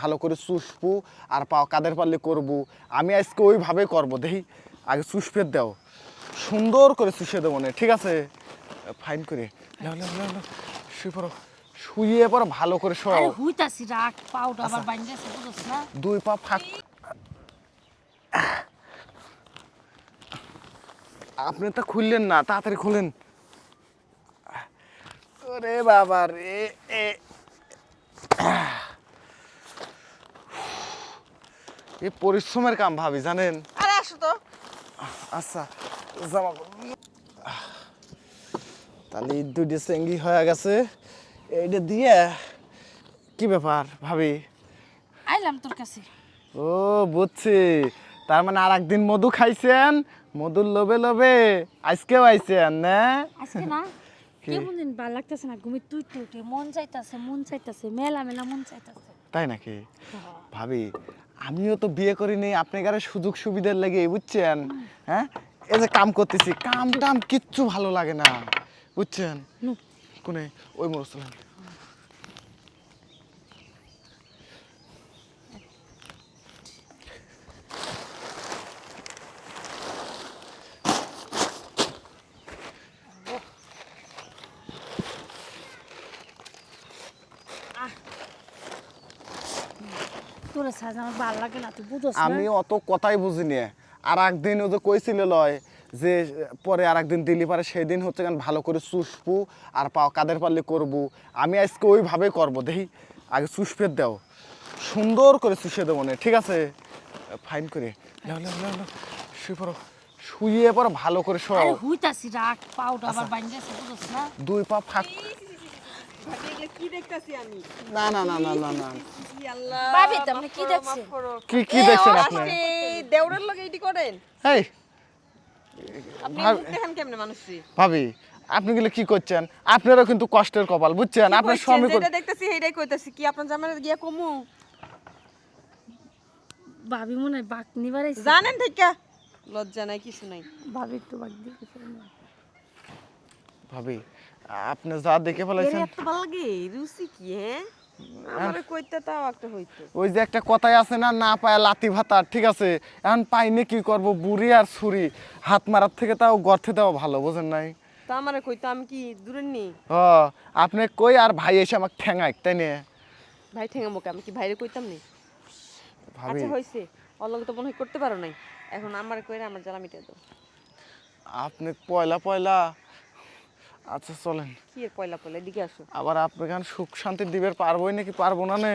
ভালো করে চুষবো আর পাও কাদের পারলে করব। আমি আজকে ওইভাবে করব দেখি। আগে চুষপের দাও। সুন্দর করে চুষে দেবো না ঠিক আছে? ফাইন করে। শুয়ে পড়ো। শুয়ে পড়ো ভালো করে আরে হুইতাছি রাখ পাউডার আচ্ছা। আবার বাইন্দাছে না? দুই পা ফাঁক। আপনি তো খুললেন না তাড়াতাড়ি খুলেন। ওরে বাবা রে এ এ পরিশ্রমের কাম ভাবি জানেন? আরে আসো তো। আচ্ছা জামা তাহলে এই দুইটা চেঙ্গি হয়ে গেছে। এইটা দিয়ে কি ব্যাপার ভাবি? আইলাম তোর কাছে। ও বুঝছি। তার মানে আর একদিন মধু খাইছেন? মধুর লোভে লোভে আজকেও আইছেন না? আজকে না? কেমন দিন ভালো লাগতেছে না? ঘুমি তুই তুই মন চাইতাছে মন চাইতাছে মেলা মেলা মন চাইতাছে। তাই নাকি? ভাবি আমিও তো বিয়ে করিনি আপনার সুযোগ সুবিধার লাগে বুঝছেন? হ্যাঁ? এই যে কাম করতেছি কাম টাম কিচ্ছু ভালো লাগে না বুঝছেন? কোনে? ওই মরসলাম তোর সাজ আমার ভালো লাগে না তুই বুঝছ না। আমি অত কথাই বুঝিনি। আর একদিন ও যে কইছিল লয় যে পরে আর একদিন দিলি পারে সেই দিন হচ্ছে কেন ভালো করে চুষবো আর পাও কাদের পারলে করব। আমি আজকে ওইভাবে করব দেখি আগে চুষপের দাও। সুন্দর করে চুষে দেবো না ঠিক আছে? ফাইন করে। শুয়ে পড়ো। শুয়ে পড়ো ভালো করে হুইতাছি রাখ পাউডার আচ্ছা। আবার বাইন্দাছে বুঝছ না। দুই পা ফাঁক ভাবি এগুলো কি দেখতাছি আমি না না না না না না। ভাবি, তো আপনি কি দেখছেন? কি কি দেখছেন আপনি? আপনি লগে এটি করেন? এই আপনি দেখেন কেমনে মানুষটি? ভাবি আপনি গেলে কি করছেন? আপনারও কিন্তু কষ্টের কপাল বুঝছেন? আপনার স্বামী যেটা দেখতেছি সেইটাই কইতাছি। কি আপনার জামাই গিয়া কমু? ভাবি মনে হয় বাক নিবার জানেন ঠিক লজ্জা নাই কিছু নাই। ভাবি একটু বাক দিয়ে। ভাবি আপনি যা দেখে ফেলাইছেন এত ভালো লাগে? রুচি কি হ্যাঁ? আমারে কইতে তাও একটা হইতো। ওই যে একটা কথাই আছে না না পায় লাতি ভাতা ঠিক আছে? এখন পাইনে কি করব বুড়ি আর ছুরি হাত মারার থেকে তাও গর্থে দেওয়া ভালো বোঝেন নাই? তা আমারে কইতো আমি কি দূরে নি? হ আপনি কই আর ভাই এসে আমাকে ঠেঙাই তাই নিয়ে ভাই মোকে আমি কি ভাইরে কইতাম নি? ভাবি। আচ্ছা হইছে। অলগ তো মনে করতে পারো নাই। এখন আমার কইরা আমার জ্বালা মিটে দাও। আপনি পয়লা পয়লা আচ্ছা চলেন। কি এর পয়লা পয়লা এদিকে আসো। আবার আপনি গান সুখ শান্তি দিবের পারবোই নাকি পারব না নে?